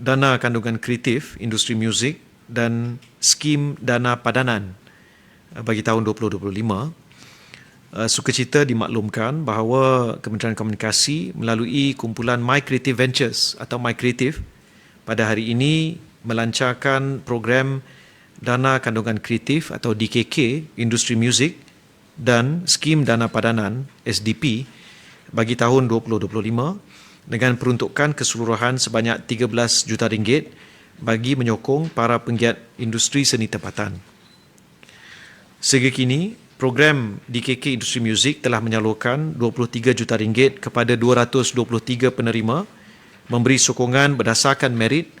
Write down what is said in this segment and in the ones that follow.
dana kandungan kreatif industri muzik dan skim dana padanan uh, bagi tahun 2025 Uh, sukacita dimaklumkan bahawa Kementerian Komunikasi melalui kumpulan My Creative Ventures atau My Creative pada hari ini melancarkan program Dana Kandungan Kreatif atau DKK Industri Muzik dan Skim Dana Padanan SDP bagi tahun 2025 dengan peruntukan keseluruhan sebanyak 13 juta ringgit bagi menyokong para penggiat industri seni tempatan. Sehingga kini, program DKK Industri Muzik telah menyalurkan 23 juta ringgit kepada 223 penerima memberi sokongan berdasarkan merit,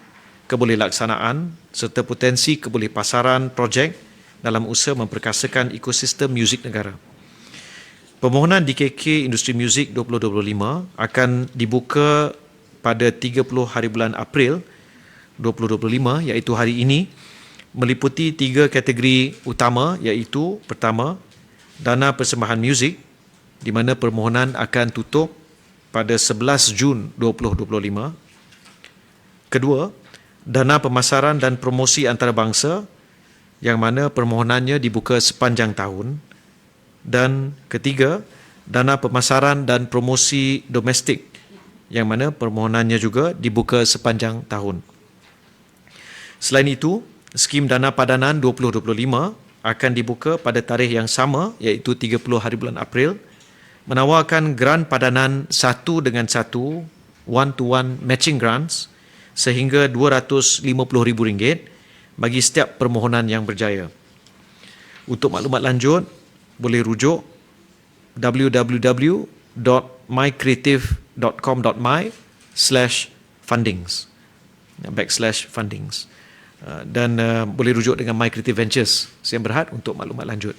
kebolehlaksanaan serta potensi kebolehpasaran projek dalam usaha memperkasakan ekosistem muzik negara. Permohonan DKK Industri Muzik 2025 akan dibuka pada 30 hari bulan April 2025 iaitu hari ini meliputi tiga kategori utama iaitu pertama dana persembahan muzik di mana permohonan akan tutup pada 11 Jun 2025. Kedua, dana pemasaran dan promosi antarabangsa yang mana permohonannya dibuka sepanjang tahun. Dan ketiga, dana pemasaran dan promosi domestik yang mana permohonannya juga dibuka sepanjang tahun. Selain itu, skim dana padanan 2025 akan dibuka pada tarikh yang sama iaitu 30 hari bulan April menawarkan grant padanan satu dengan satu one to one matching grants sehingga RM250,000 bagi setiap permohonan yang berjaya. Untuk maklumat lanjut boleh rujuk www.mycreative.com.my slash fundings backslash fundings. Uh, dan uh, boleh rujuk dengan My Creative Ventures. Saya berhad untuk maklumat lanjut.